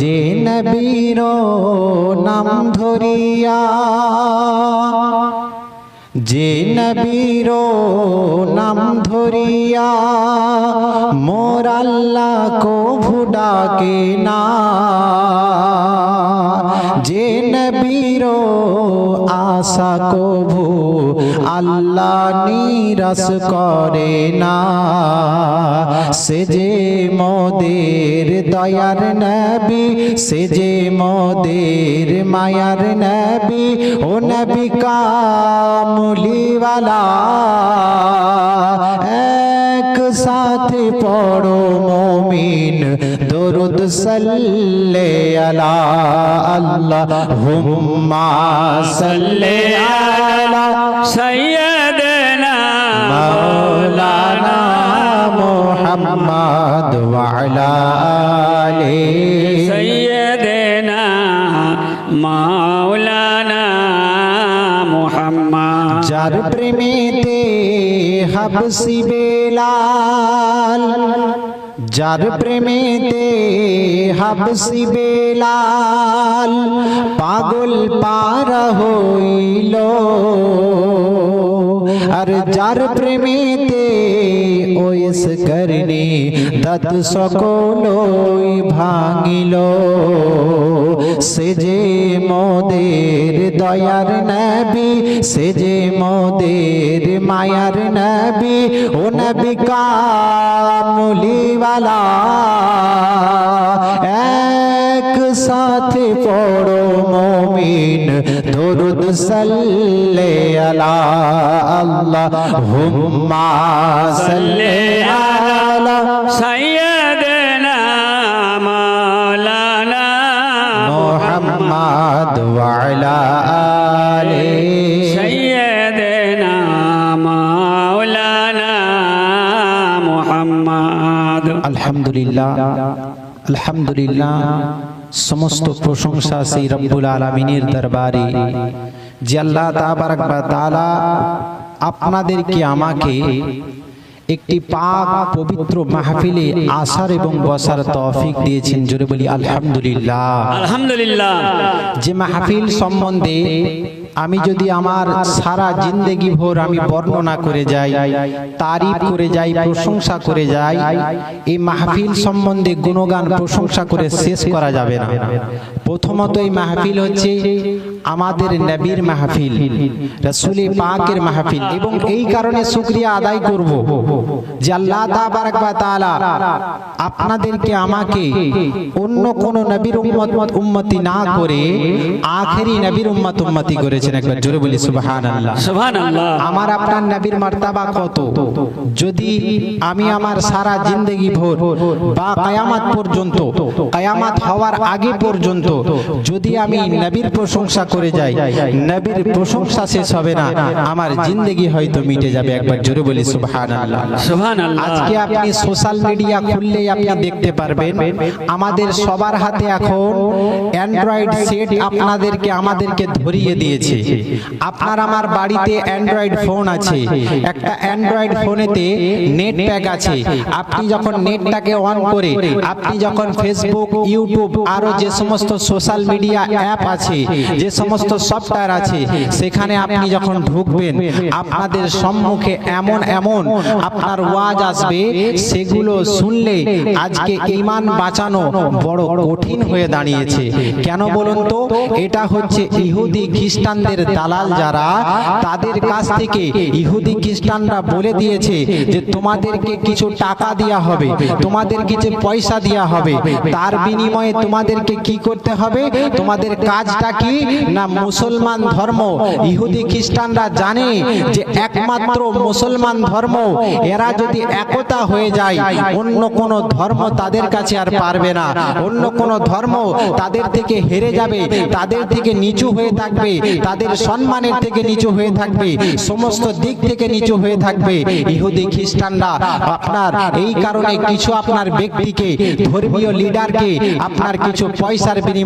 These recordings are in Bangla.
যে নবীর নাম ধরিয়া যে নবীর নাম ধরিয়া মোর আল্লাহ কভু ডাকে না। যে নবীর আশা কভু আল্লাহ নিরাশ করে না। সে যে মোদের দয়ার নবী, সে যে মোদের মায়ার নবী, ও নবী কামলিওয়ালা। صل على اللهم صل على سيدنا مولانا محمد وعلى آله سيدنا مولانا محمد جار پرمیتے حبسی بیلا হাবসি বেলাল যার প্রেমেতে হাবসি বেলাল পাগল পারা হইল আর যার প্রেমেতে ওয়েস করনি দত সকলই ভাঙিল। সে যে মোদের দয়ার নবী, সে যে মোদের মায়ার নবী, ও নবী কামলিওয়ালা। এক সাথে পড়ো মমিন দরুদ সাল্লে আলা আল্লাহ হুম্মা সাল্লে আলা سيدنا مولانا محمد وعلى آله سيدنا مولانا محمد আলহামদুলিল্লাহ আলহামদুলিল্লাহ সমস্ত প্রশংসা সেই রব্বুল আলমিনের দরবারে যে আল্লাহ তালা আপনাদেরকে আমাকে একটি পাক পবিত্র মাহফিলে আসার এবং বসার তফিক দিয়েছেন। জোরে বলি আলহামদুলিল্লাহ। আলহামদুলিল্লাহ। যে মাহফিল সম্বন্ধে আমি যদি আমার সারা জিন্দেগি ভোর আমি বর্ণনা করে যাই তারিফ করে যাই প্রশংসা করে যাই এই মাহফিল সম্বন্ধে গুণগান প্রশংসা করে শেষ করা যাবে না। প্রথমত এই মাহফিল হচ্ছে আমাদের নবীর মাহফিল রসুলি পাকের মাহফিল এবং এই কারণে শুক্রিয়া আদায় করব যে আল্লাহ তাআলা আপনাদেরকে আমাকে অন্য কোন নবীর উম্মত উম্মতি না করে আখেরি নবীর উম্মত উম্মতি করেছেন একবার জোরে বলি সুবহানাল্লাহ। সুবহানাল্লাহ। আমার আপনার নবীর মর্যাদা কত? যদি আমি আমার সারা জিন্দেগি ভোর বা কিয়ামত পর্যন্ত কিয়ামত হওয়ার আগে পর্যন্ত যদি আমি নবীর প্রশংসা করে যাই নবীর প্রশংসা শেষ হবে না আমার জিন্দগি হয়তো মিটে যাবে একবার জোরে বলি আজকে আপনি সোশ্যাল মিডিয়া খুললেই আপনি দেখতে পারবেন আমাদের সবার হাতে এখন অ্যান্ড্রয়েড সেট আপনাদেরকে আমাদেরকে ধরিয়ে দিয়েছে। আপনার আমার বাড়িতে অ্যান্ড্রয়েড ফোন আছে। একটা অ্যান্ড্রয়েড ফোনেতে নেট প্যাক আছে। আপনি যখন নেটটাকে অন করে আপনি যখন ফেসবুক ইউটিউব আরও যে সমস্ত সোশ্যাল মিডিয়া অ্যাপ আছে যে সমস্ত সফটওয়্যার আছে সেখানে আপনি যখন ঢুকবেন আপনাদের সম্মুখে এমন এমন আপনার ওয়াজ আসবে সেগুলো শুনলে আজকে ইমান বাঁচানো বড় কঠিন হয়ে দাঁড়িয়েছে। কেন বলুন তো? এটা হচ্ছে ইহুদি খ্রিস্টানদের দালাল যারা তাদের কাছ থেকে ইহুদি খ্রিস্টানরা বলে দিয়েছে যে তোমাদেরকে কিছু টাকা দেওয়া হবে তোমাদের কিছু পয়সা দেওয়া হবে তার বিনিময়ে তোমাদেরকে কি করতে হবে? তোমাদের কাজটা কি? না, মুসলমান ধর্ম। ইহুদি খ্রিস্টানরা জানে যে একমাত্র মুসলমান ধর্ম। এরা যদি একতা হয়ে যায়, অন্য কোন ধর্ম তাদের কাছে আর পারবে না। অন্য কোন ধর্ম তাদের থেকে হেরে যাবে, তাদের থেকে নিচু হয়ে থাকবে, তাদের সম্মানের থেকে নিচু হয়ে থাকবে, সমস্ত দিক থেকে নিচু হয়ে থাকবে। ইহুদি খ্রিস্টানরা আপনার এই কারণে কিছু আপনার ব্যক্তিকে, ধর্মীয় লিডারকে আপনার কিছু পয়সার বিনিময়ে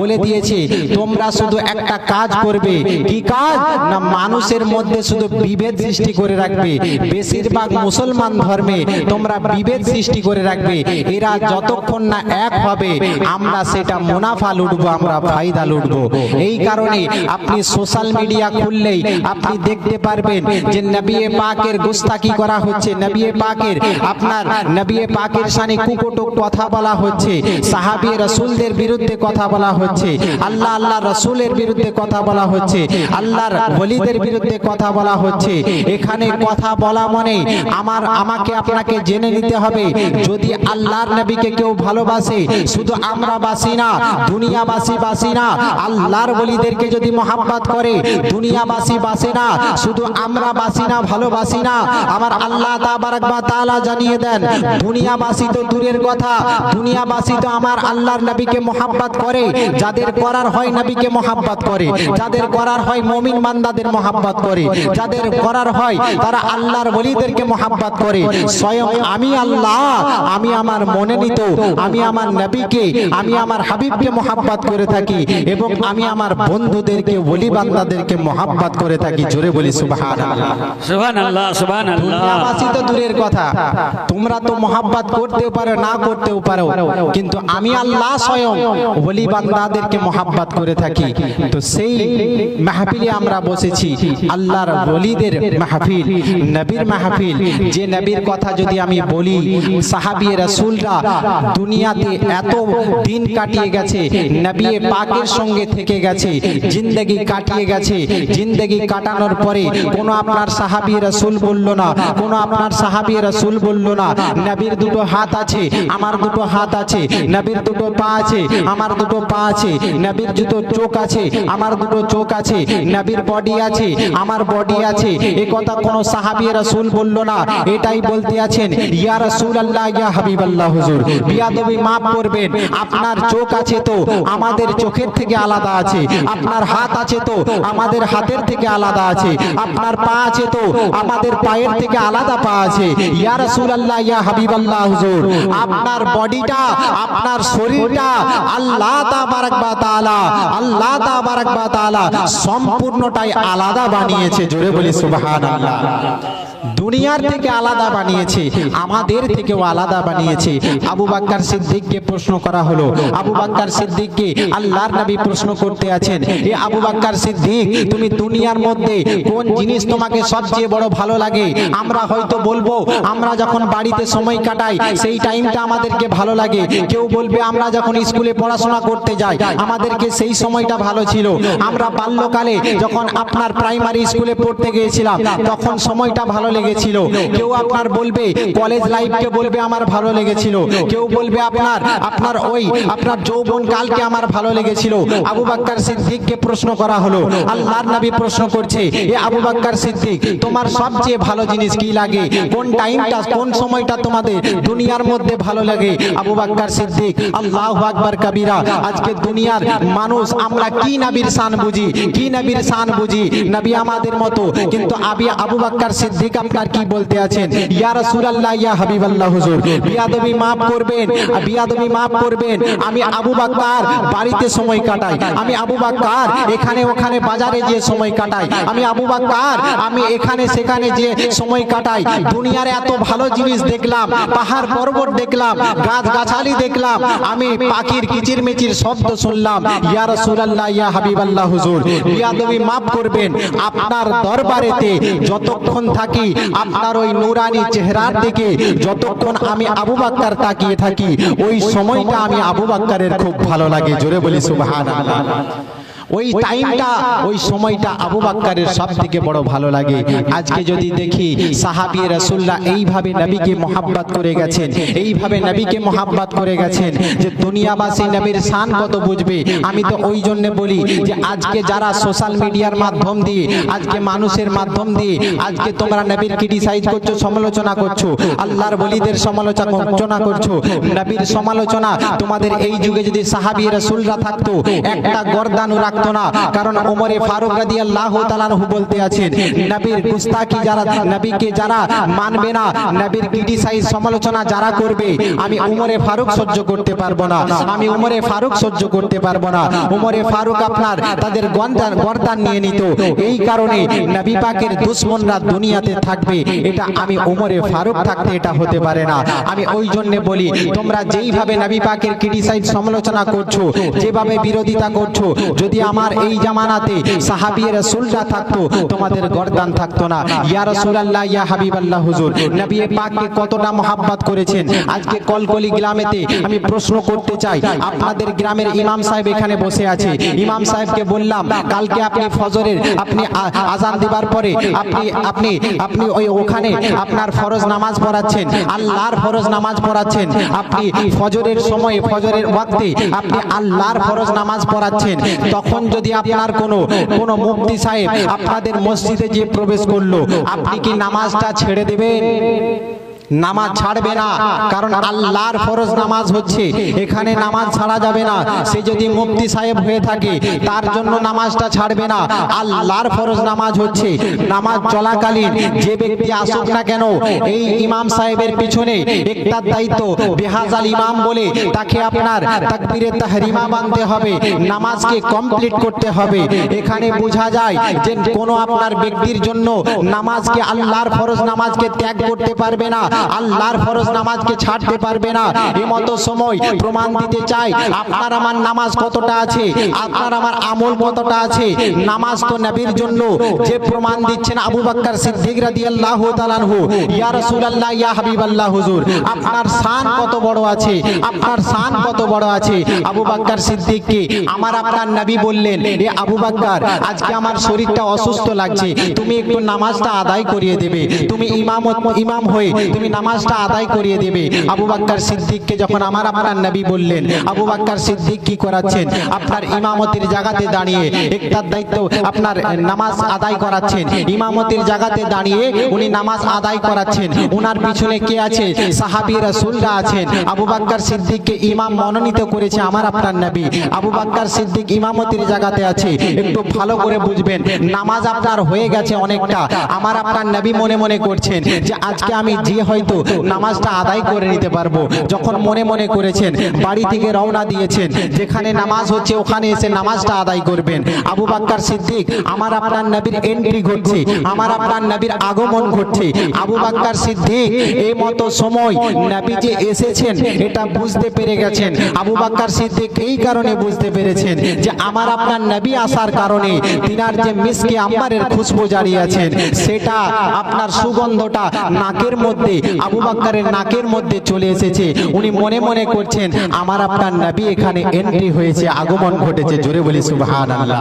বলে দিয়েছে তোমরা শুধু একটা কাজ করবে। কি কাজ? না মানুষের মধ্যে শুধু বিভেদ সৃষ্টি করে রাখবে। বেশিরভাগ মুসলমান মুসলমান ধর্মে তোমরা বিভেদ সৃষ্টি করে রাখবে। এরা যতক্ষণ না এক হবে আমরা সেটা মুনাফা লুটবো আমরা ফায়দা লুটবো। এই কারণে আপনি সোশ্যাল মিডিয়া খুললেই আপনি দেখতে পারবেন যে নবিয়ে পাকের গুস্তাকি করা হচ্ছে নবিয়ে পাকের আপনার নবিয়ে পাকের সানে কুকটক কথা বলা হচ্ছে সাহাবী রসুলদের বিরুদ্ধে কথা বলা হচ্ছে। আল্লাহ আল্লাহ রসুলের বিরুদ্ধে কথা বলা হচ্ছে। আল্লাহর ওলিদের বিরুদ্ধে কথা বলা হচ্ছে। এখানে কথা বলা মানে আমার, আমাকে আপনাকে জেনে নিতে হবে। যদি আল্লাহর নবীকে কেউ ভালোবাসে, শুধু আমরা বাসি না, দুনিয়াবাসী বাসি না, আল্লাহর ওলিদেরকে যদি মোহাব্বত করে, দুনিয়াবাসী বাসে না, শুধু আমরা বাসি না, ভালোবাসি না, আমার আল্লাহ বা জানিয়ে দেন, দুনিয়াবাসী তো দূরের কথা, দুনিয়াবাসী তো আমার আল্লাহর নবীকে মোহাব্বত করে যাদের করার হয় নবীকে মোহাব্বত করে যাদের করার হয় মমিন বান্দাদের মোহাব্বত করে যাদের করার হয় তারা আল্লাহর ওলিদেরকে মোহাব্বত করে। স্বয়ং আমি আল্লাহ আমি আমার মনে নিত আমি আমার নবীকে আমি আমার হাবিবকে মোহাব্বত করে থাকি এবং আমি আমার বন্ধুদেরকে ওলি বান্দাদেরকে মোহাব্বত করে থাকি। জোরে বলি সুবহান তো দূরের কথা। তোমরা তো মোহাব্বত করতেও পারো না করতেও পারো। কিন্তু আমি আল্লাহ স্বয়ং ওলি বান্দাদেরকে মোহাব্বত করে থাকি। তো সেই মাহফিলে আমরা বসেছি। আল্লাহর ওলিদের মাহফিল, নবীর মাহফিল। যে নবীর কথা যদি আমি বলি, সাহাবী রাসূলরা দুনিয়াতে এত দিন কাটিয়ে গেছে, নবী পাকের সঙ্গে থেকে গেছে, জিন্দগি কাটিয়ে গেছে, জিন্দগি কাটানোর পরে কোনো আপনার সাহাবী রাসূল বলল না, কোনো আপনার সাহাবী রাসূল বলল না, নবীর দুটো হাত আছে, আমার দুটো হাত আছে, নবীর দুটো পা আছে, আমার দুটো পা আছে, নবীর দুটো চোখ আছে, আমার দুটো চোখ আছে, নবীর বডি আছে, আমার বডি আছে। এ কথা কোনো সাহাবী রাসূল বলল না, এটাই বলতে আছেন, ইয়া রাসূলুল্লাহ, ইয়া হাবিবাল্লাহ, হুজুর, বিয়াদবি মাফ করবেন, আপনার চোখ আছে তো, আমাদের চোখের থেকে আলাদা আছে, আপনার হাত আছে তো, আমাদের হাতের থেকে আলাদা আছে, আপনার পা আছে তো, আমাদের পায়ের থেকে আলাদা পা আছে। ইয়া রাসূলুল্লাহ, ইয়া হাবিবাল্লাহ, হুজুর, আপনার বডিটা আপনার শরীরটা আল্লাহ আল্লাহ সম্পূর্ণটাই আলাদা বানিয়েছে। জোরে বলি সুবহানাল্লাহ। দুনিয়ার থেকে আলাদা বানিয়েছে। আমাদের থেকেও আলাদা বানিয়েছে। আবু বাক্কার সিদ্দিককে প্রশ্ন করা হলো। আবু বাক্কার সিদ্দিককে আল্লাহর নবী প্রশ্ন করতে আছেন। এ আবু বাক্কার সিদ্দিক তুমি দুনিয়ার মধ্যে কোন জিনিস তোমাকে সবচেয়ে বড় ভালো লাগে? আমরা হয়তো বলব আমরা যখন বাড়িতে সময় কাটাই সেই টাইমটা আমাদেরকে ভালো লাগে। কেউ বলবে আমরা যখন স্কুলে পড়াশোনা করতে যাই আমাদেরকে সেই সময়টা ভালো ছিল। আমরা বাল্যকালে যখন আপনার প্রাইমারি স্কুলে পড়তে গিয়েছিলাম তখন সময়টা ভালো লেগেছিল। কেউ আপনার বলবে কলেজ লাইফকে বলবে আমার ভালো লেগেছিল। কেউ বলবে আপনার আপনার ওই আপনার যৌবন কালকে আমার ভালো লেগেছিল। আবু বাক্কার সিদ্দিককে প্রশ্ন করা হলো। আল্লাহর নবী প্রশ্ন করছে এ আবু বাক্কার সিদ্দিক তোমার সবচেয়ে ভালো জিনিস কি লাগে? কোন টাইমটা কোন সময়টা তোমাদের দুনিয়ার মধ্যে ভালো লাগে? আবু বাক্কার সিদ্দিক আল্লাহু আকবার কবিরা আজকে দুনিয়ার মানুষ আমরা কি নবীর শান বুঝি? কি নবীর শান বুঝি? নবী আমাদের মতো কিন্তু আবি আবু বাক্কার সিদ্দিক আপনার কি বলতে আছেন? ইয়া রাসূলুল্লাহ, ইয়া হাবিবাল্লাহ, হুজুর। বিয়াদবি maaf করবেন বিয়াদবি maaf করবেন। আমি আবু বাক্কার বাড়িতে সময় কাটাই। আমি আবু বাক্কার এখানে ওখানে বাজারে যে সময় কাটাই। আমি আবু বাক্কার, আমি এখানে সেখানে যে সময় কাটাই। দুনিয়ার এত ভালো জিনিস দেখলাম, পাহাড় পর্বত দেখলাম গাছ গাছালি দেখলাম। আমি পাখির কিচিরমিচির শব্দ শুনলাম, ইয়া রাসূলুল্লাহ, ইয়া হাবিবাল্লাহ, হুজুর। বিয়াদবি maaf করবেন। আপনার দরবারেতে যতক্ষণ থাকি আপনার ওই নুরানি চেহারার দিকে যতক্ষণ আমি আবু বাক্কার তাকিয়ে থাকি, ওই সময়টা আমি আবু বাক্কারের খুব ভালো লাগে। জোরে বলি, সুবহানাল্লাহ। ওই টাইমটা ওই সময়টা আবু বাক্কারের সব থেকে বড় ভালো লাগে। আজকে যদি দেখি সাহাবী রাসূলুল্লাহ এইভাবে নবীকে মোহাব্বত করে গেছেন। এইভাবে নবীকে মোহাব্বত করে গেছেন যে দুনিয়াবাসী নবীর শান কত বুঝবে? আমি তো ওই জন্য বলি যে আজকে যারা সোশ্যাল মিডিয়ার মাধ্যম দিয়ে আজকে মানুষের মাধ্যম দিয়ে আজকে তোমরা নবীর ক্রিটিসাইজ করছ সমালোচনা করছ আল্লাহর বলিদের সমালোচনা করছ নবীর সমালোচনা তোমাদের এই যুগে যদি সাহাবী রাসূলরা থাকতো একটা গর্দানু রাখতো থাকতো না। কারণ ওমরে ফারুক রাদি আল্লাহ তালানহু বলতে আছেন, নবীর গুস্তাকি যারা, নবীকে যারা মানবে না, নবীর ক্রিটিসাইজ সমালোচনা যারা করবে, আমি উমরে ফারুক সহ্য করতে পারব না, আমি উমরে ফারুক সহ্য করতে পারব না। উমরে ফারুক আপনার তাদের গন্দান গর্দান নিয়ে নিত। এই কারণে নবী পাকের দুশ্মনরা দুনিয়াতে থাকবে। এটা আমি উমরে ফারুক থাকতে এটা হতে পারে না। আমি ওই জন্য বলি, তোমরা যেইভাবে নবী পাকের ক্রিটিসাইজ সমালোচনা করছ, যেভাবে বিরোধিতা করছ, যদি আমার এই জামানাতে সাহাবী রাসূলরা থাকতো, তোমাদের গর্দান থাকতো না। ইয়া রাসূলুল্লাহ, ইয়া হাবিবাল্লাহ, হুজুর, নবী পাককে কতটা মোহাব্বত করেছেন। আজকে কলকলি গ্রামেতে আমি প্রশ্ন করতে চাই, আপনাদের গ্রামের ইমাম সাহেব এখানে বসে আছে। ইমাম সাহেবকে বললাম, কালকে আপনি ফজরের, আপনি আজান দিবার পরে আপনি আপনি আপনি ওই ওখানে আপনার ফরজ নামাজ পড়াচ্ছেন, আল্লাহর ফরজ নামাজ পড়াচ্ছেন। আপনি ফজরের সময়ে, ফজরের ওয়াক্তে আপনি আল্লাহর ফরজ নামাজ পড়াচ্ছেন। তখন যদি আপনার কোনো কোনো মুফতি সাহেব আপনাদের মসজিদে যে প্রবেশ করল, আপনি কি নামাজটা ছেড়ে দেবেন? নামাজ ছাড়বে না। কারণ আল্লাহর ফরজ নামাজ হচ্ছে। এখানে নামাজ ছাড়া যাবে না। সে যদি মুফতি সাহেব হয়ে থাকে তার জন্য নামাজটা ছাড়বে না। আল্লাহর ফরজ নামাজ হচ্ছে। নামাজ চলাকালীন যে ব্যক্তি আসুক না কেন এই ইমাম সাহেবের পিছনে একটার দায়িত্ব বেহাজাল ইমাম বলে তাকে আপনার তাকবীরে তাহরিমা বানতে হবে। নামাজকে কমপ্লিট করতে হবে। এখানে বোঝা যায় যে কোনো আপনার ব্যক্তির জন্য নামাজকে আল্লাহর ফরজ নামাজকে ত্যাগ করতে পারবে না। আল্লাহর ফরজ নামাজকে ছাড়তে পারবে না। এমতো সময় প্রমাণ দিতে চাই আপনার আমার নামাজ কতটা আছে? আপনার আমার আমল কতটা আছে? নামাজ তো নবীর জন্য যে প্রমাণ দিচ্ছেন আবু বাক্কার সিদ্দিক রাদিয়াল্লাহু তাআলাহু ইয়া রাসূলুল্লাহ ইয়া হাবিবাল্লাহ হুজুর। আপনার শান কত বড় আছে? আপনার শান কত বড় আছে? আবু বাক্কার সিদ্দিককে আমার আপনার নবী বললেন এ আবু বাক্কার আজকে আমার শরীরটা অসুস্থ লাগছে তুমি একটু নামাজটা আদায় করিয়ে দেবে। তুমি ইমাম ইমাম হয়ে তুমি নামাজটা আদায় করিয়ে দেবে। আবু বাক্কার সিদ্দিককে যখন আমার আপনার নবী বললেন, আবু বাক্কার সিদ্দিক কি করাচ্ছেন? আপনার ইমামতির জায়গাতে দাঁড়িয়ে একটার দায়িত্ব আপনার নামাজ আদায় করাচ্ছেন। ইমামতির জায়গাতে দাঁড়িয়ে উনি নামাজ আদায় করাচ্ছেন। উনার পিছনে কে আছে? সাহাবী রাসূলরা আছেন। আবু বাক্কার সিদ্দিককে ইমাম মনোনীত করেছে আমার আপনার নবী। আবু বাক্কার সিদ্দিক ইমামতির জায়গাতে আছে। একটু ভালো করে বুঝবেন, নামাজ আপনার হয়ে গেছে অনেকটা। আমার আপনার নবী মনে মনে করছেন যে আজকে আমি যে হয়তো নামাজটা আদায় করে নিতে পারব। যখন মনে মনে করেছেন, বাড়ি থেকে রওনা দিয়েছেন, যেখানে নামাজ হচ্ছে ওখানে এসে নামাজটা আদায় করবেন। আবু বাক্কার সিদ্দিক, আমার আপনার নবীর এন্ট্রি ঘটছে, আমার আপনার নবীর আগমন ঘটছে। আবু বাক্কার সিদ্দিক এই মতো সময় নবী যে এসেছেন, এটা বুঝতে পেরে গেছেন। আবু বাক্কার সিদ্দিক এই কারণে বুঝতে পেরেছেন যে আমার আপনার নবী আসার কারণে তিনার যে মিসকে আম্বারের খুশবু জারি আছেন সেটা আপনার সুগন্ধটা নাকের মধ্যে আবু বাক্কারের নাকের মধ্যে চলে এসেছে। উনি মনে মনে করছেন আমার আপনার নবী এখানে এন্ট্রি হয়েছে আগমন ঘটেছে জোরে বলি সুবহানাল্লাহ।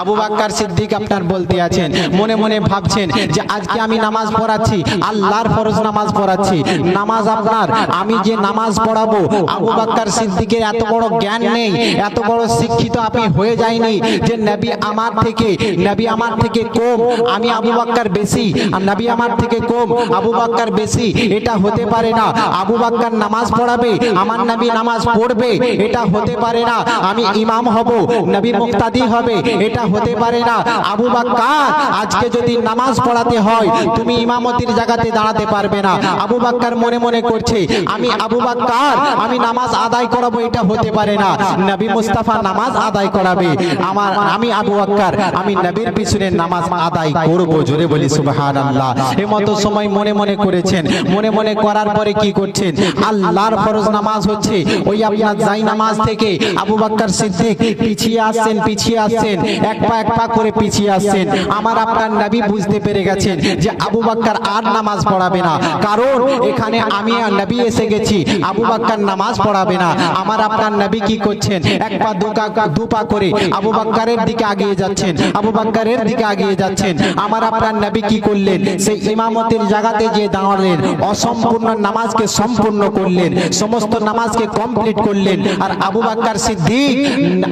আবু বাক্কার সিদ্দিক আপনার বলতে আছেন মনে মনে ভাবছেন যে আজকে আমি নামাজ পড়াচ্ছি আল্লাহর ফরজ নামাজ পড়াচ্ছি। নামাজ আপনার আমি যে নামাজ পড়াবো। আবু বাক্কার সিদ্দিকের এত বড় জ্ঞান নেই এত বড় শিক্ষিত আপনি হয়ে যায়নি যে নবী আমার থেকে নবী আমার থেকে কম আমি আবু বাক্কার বেশি আর নবী আমার থেকে কম আবু বাক্কার বেশি। এটা হতে পারে না। আবু বাক্কার নামাজ পড়াবে, আমার নবী নামাজ পড়বে, এটা হতে পারে না। আমি ইমাম হব, নবী মুক্তাদি হবে, এটা হতে পারে না। আবু বাক্কার, আজকে যদি নামাজ পড়াতে হয়, তুমি ইমামতির জায়গাতে দাঁড়াতে পারবে না। আবু বাক্কার মনে মনে করছে, আমি আবু বাক্কার, আমি নামাজ আদায় করাবো, এটা হতে পারে না। নবী মুস্তাফা নামাজ আদায় করাবে। আমার, আমি আবু বাক্কার, আমি নবীর পিছনে নামাজ আদায় করব, জোরে বলি সুবহানাল্লাহ। এই মতো সময় মনে মনে করেছেন। মনে মনে করার পরে কি করছেন? আল্লাহর ফরজ নামাজ হচ্ছে ওই আপনার যাই নামাজ থেকে আবু বাক্কার সিদ্দিক পিছিয়ে আসছেন পিছিয়ে আসছেন, এক পা এক পা করে পিছিয়ে আসছেন। আমার আপনার নবী বুঝতে পেরে গেছেন যে আবু বাক্কার আর নামাজ পড়াবে না। কারণ এখানে আমি আর নবী এসে গেছি, আবু বাক্কার নামাজ পড়াবে না। আমার আপনার নবী কি করছেন? এক পা দু দু পা করে আবু বাক্কারের দিকে আগিয়ে যাচ্ছেন, আবু বাক্কারের দিকে আগিয়ে যাচ্ছেন। আমার আপনার নবী কি করলেন? সেই ইমামতের জায়গাতে যে দাঁড়ালেন। অসম্পূর্ণ নামাজকে সম্পূর্ণ করলেন, সমস্ত নামাজকে কমপ্লিট করলেন। আর আবু বাক্কার সিদ্দিক,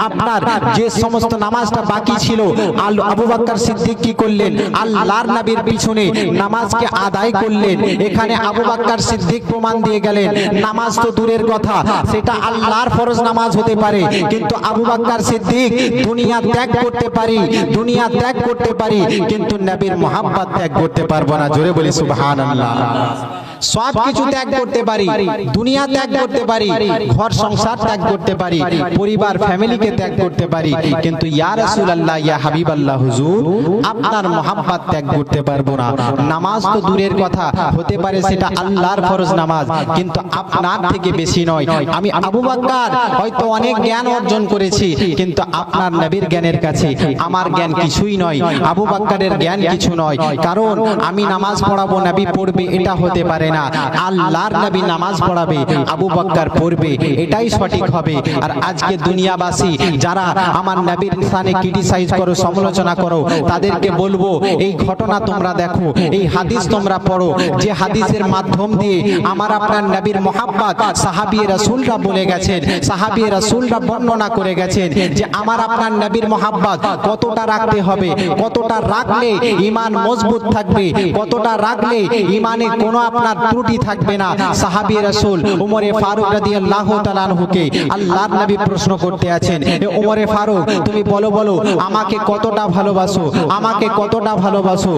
আপনার যে সমস্ত নামাজটা বাকি ছিল, আল আবু বাক্কার সিদ্দিক কি করলেন? আল্লাহর নবীর পিছনে নামাজকে আদায় করলেন। এখানে আবু বাক্কার সিদ্দিক প্রমাণ দিয়ে গেলেন, নামাজ তো দূরের কথা, সেটা আল্লাহর ফরজ নামাজ হতে পারে। কিন্তু আবু বাক্কার সিদ্দিক, দুনিয়া ত্যাগ করতে পারি, দুনিয়া ত্যাগ করতে পারি, কিন্তু নবীর মোহাব্বত ত্যাগ করতে পারব না। জোরে বলি, সুবহানাল্লাহ। সব কিছু ত্যাগ করতে পারি দুনিয়া ত্যাগ করতে পারি ঘর সংসার ত্যাগ করতে পারি পরিবার ফ্যামিলিকে ত্যাগ করতে পারি কিন্তু ইয়া রাসূলুল্লাহ ইয়া হাবিবাল্লাহ হুজুর আপনার মোহাব্বত ত্যাগ করতে পারব না। নামাজ তো দূরের কথা হতে পারে সেটা আল্লাহর ফরজ নামাজ কিন্তু আপনার থেকে বেশি নয়। আমি আবু বাক্কার হয়তো অনেক জ্ঞান অর্জন করেছি কিন্তু আপনার নবীর জ্ঞানের কাছে আমার জ্ঞান কিছুই নয় আবু বাক্কারের জ্ঞান কিছু নয়। কারণ আমি নামাজ পড়াবো নবী পড়বে এটা হতে পারে না। আল্লাহর নবী নামাজ পড়াবে, আবু বাক্কার পড়বে, এটাই সঠিক হবে। আর আজকে দুনিয়াবাসী, যারা আমার নবীর স্থানে ক্রিটিসাইজ করো, সমালোচনা করো, তাদেরকে বলব, এই ঘটনা তোমরা দেখো, এই হাদিস তোমরা পড়ো। যে হাদিসের মাধ্যম দিয়ে আমার আপনার নবীর মোহাব্বত সাহাবি রাসূলরা বলে গেছেন, সাহাবি রাসূলরা বর্ণনা করে গেছেন যে আমার আপনার নবীর মোহাব্বত কতটা রাখতে হবে, কতটা রাখলে ঈমান মজবুত থাকবে, কতটা রাখলে ঈমানে কোনো আপনার ত্রুটি থাকবে না। সাহাবি রাসূল উমরে ফারুক রাদিয়াল্লাহু তাআলা আনহুকে আল্লাহর নবী প্রশ্ন করতে আছেন উমরে ফারুক, তুমি বলো বলো, আমাকে কতটা ভালোবাসো? আমাকে কতটা ভালোবাসো?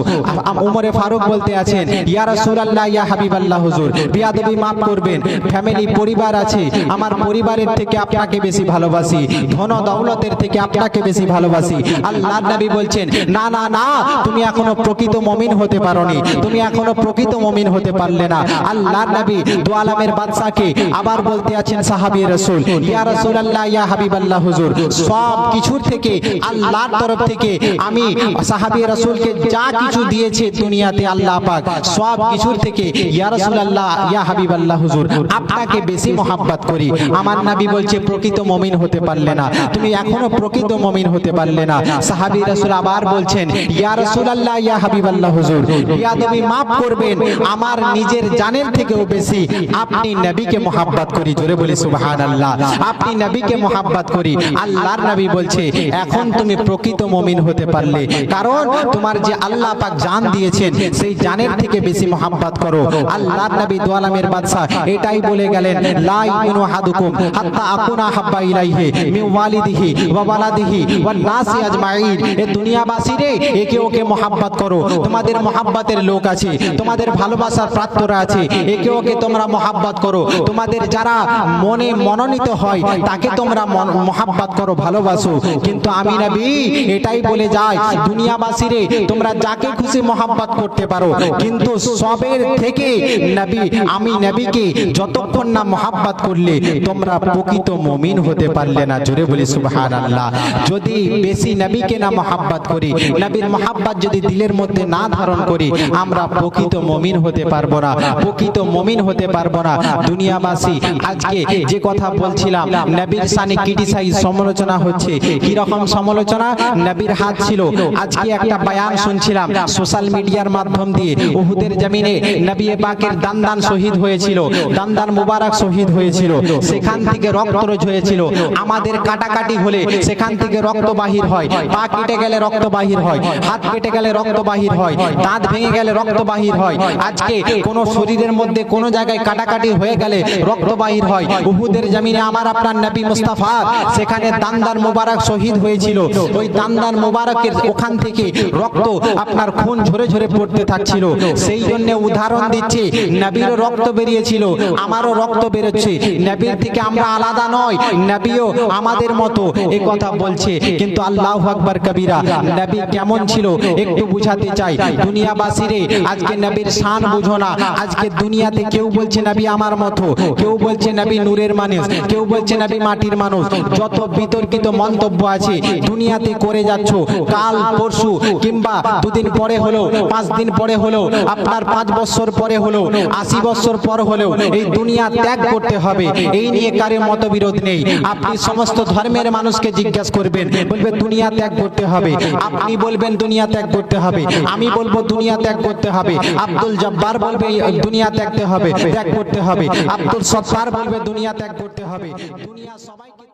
উমরে ফারুক বলতে আছেন, ইয়া রাসূলুল্লাহ, ইয়া হাবিবাল্লাহ, হুজুর, বিয়াদবি মাফ করবেন। ফ্যামিলি, পরিবার আছে, আমার পরিবারের থেকে আপনাকে বেশি ভালোবাসি। ধন, দৌলতের থেকে আপনাকে বেশি ভালোবাসি। আল্লাহর নবী বলছেন, না না না, তুমি এখনও প্রকৃত মমিন হতে পারোনি। তুমি এখনও প্রকৃত মমিন হতে পারলে না। আল্লাহর নবী দু আলমের বাদশাকে আবার বলতে আছেন সাহাবী রাসূল ইয়া রাসূলুল্লাহ ইয়া হাবিবাল্লাহ হুজুর। সব কিছুর থেকে আল্লাহর তরফ থেকে আমি সাহাবী রাসূলকে যা কিছু দিয়েছে দুনিয়াতে আল্লাহ পাক সব কিছুর থেকে ইয়া রাসূলুল্লাহ ইয়া হাবিবাল্লাহ হুজুর। আপনাকে বেশি মহাব্বত করি। আমার নবী বলছে প্রকৃত মমিন হতে পারলে না। তুমি এখনও প্রকৃত মমিন হতে পারলে না। সাহাবী রাসূল আবার বলছেন ইয়া রাসূলুল্লাহ ইয়া হাবিবাল্লাহ হুজুর ইয়া তুমি মাফ করবেন আমার নিজের জানের থেকেও বেশি। আপনি নবীকে মহাব্বত করি জোরে বলি সুবহানাল্লাহ। আপনি নবীকে মহাব্বত করি। আল্লাহর নবী বলছে এখন তুমি প্রকৃত মমিন হতে পারলে। কারণ তোমার যে আল্লাহ পাক জান দিয়েছেন সেই জানের থেকে বেশি মহাব্বত করো। আল্লাহর নবী দোয়ালামের বাদশা এটাই বলে গেলেন লা ইউমিনু আহাদুকুম হাত্তা আকুনা হাব্বা ইলাইহি মিন ওয়ালিদিহি ওয়া ওয়ালাদিহি ওয়ান নাসি আজমাইন এ দুনিয়াবাসী রে একে ওকে মহাব্বত করো তোমাদের মহাব্বতের লোক আছে তোমাদের ভালোবাসার প্রাপ্তরা আছে। একে ওকে তোমরা মহাব্বত করো। তোমাদের যারা মনে মনোনীত হয় তাকে তোমরা মহাব্বত করো ভালোবাসো। কিন্তু আমি নবী এটাই বলে যাই দুনিয়াবাসী রে তোমরা যাকে খুশি মহাব্বত করতে পারো। কিন্তু সবের থেকে নবী আমি নবীকে যতক্ষণ না মহাব্বত করলে তোমরা প্রকৃত মমিন হতে পারলে না। জোরে বলি সুবহানাল্লাহ। যদি বেশি নবীকে না মহাব্বত করি নবীর মহাব্বত যদি দিলের মধ্যে না ধারণ করি আমরা প্রকৃত মমিন হতে পারব না। প্রকৃত মমিন হতে পারব না। দুনিয়াবাসী, আজকে যে কথা বলছিলাম, নবীর সানে ক্রিটিসাইজ সমালোচনা হচ্ছে। কি রকম সমালোচনা? নবীর হাত ছিল। আজকে একটা বয়ান শুনছিলাম সোশ্যাল মিডিয়ার মাধ্যম দিয়ে। উহুদের জমিনে নবী পাকের দান্দান শহীদ হয়েছিল। দান্দান মুবারক শহীদ হয়েছিল। সেখান থেকে রক্ত হয়েছিল। আমাদের কাটাকাটি হলে সেখান থেকে রক্ত বাহির হয়। পা কেটে গেলে রক্ত বাহির হয়। হাত কেটে গেলে রক্ত বাহির হয়। দাঁত ভেঙে গেলে রক্ত বাহির হয়। আজকে কোন শরীরের মধ্যে কোন জায়গায় কাটাকাটি হয়ে গেলে রক্ত বাহির হয়। উহুদের জমিনে আমার আপনার নবী মুস্তাফা সেখানে দান্দার মুবারক শহীদ হয়েছিল। ওই দান্দার মুবারকের ওখান থেকে রক্ত আপনার খুন ঝরে ঝরে পড়তে থাকছিল। সেই জন্য উদাহরণ দিচ্ছে নবীরও রক্ত বেরিয়েছিল আমারও রক্ত বেরোচ্ছে। নবীর থেকে আমরা আলাদা নয়। নবীও আমাদের মতো। এই কথা বলছে। কিন্তু আল্লাহ আকবার কবিরা। নবী কেমন ছিল? একটু বুঝাতে চাই। দুনিয়াবাসীরে আজকে নবীর শান বুঝো না আজকে দুনিয়াতে কেউ বলছে নবী আমার মতো, কেউ বলছে নবী নূরের মানুষ, কেউ বলছে নবী মাটির মানুষ। যত বিতর্কিত মন্তব্য আছে, দুনিয়াতে করে যাচ্ছ, কাল, পরশু কিংবা দুদিন পরে হলো পাঁচ দিন পরে হলো আপনার পাঁচ বছর পরে হলো আশি বছর পর হলেও, এই দুনিয়া ত্যাগ করতে হবে। এই নিয়ে কারও মতবিরোধ নেই। আপনি সমস্ত ধর্মের মানুষকে জিজ্ঞাসা করবেন, বলবে দুনিয়া ত্যাগ করতে হবে। আপনি বলবেন দুনিয়া ত্যাগ করতে হবে। আমি বলব দুনিয়া ত্যাগ করতে হবে। আব্দুল জব্বার বলবে দুনিয়া ত্যাগ করতে হবে ত্যাগ করতে হবে। আব্দুল সত্তার বলবে দুনিয়া ত্যাগ করতে হবে। দুনিয়া সবাইকে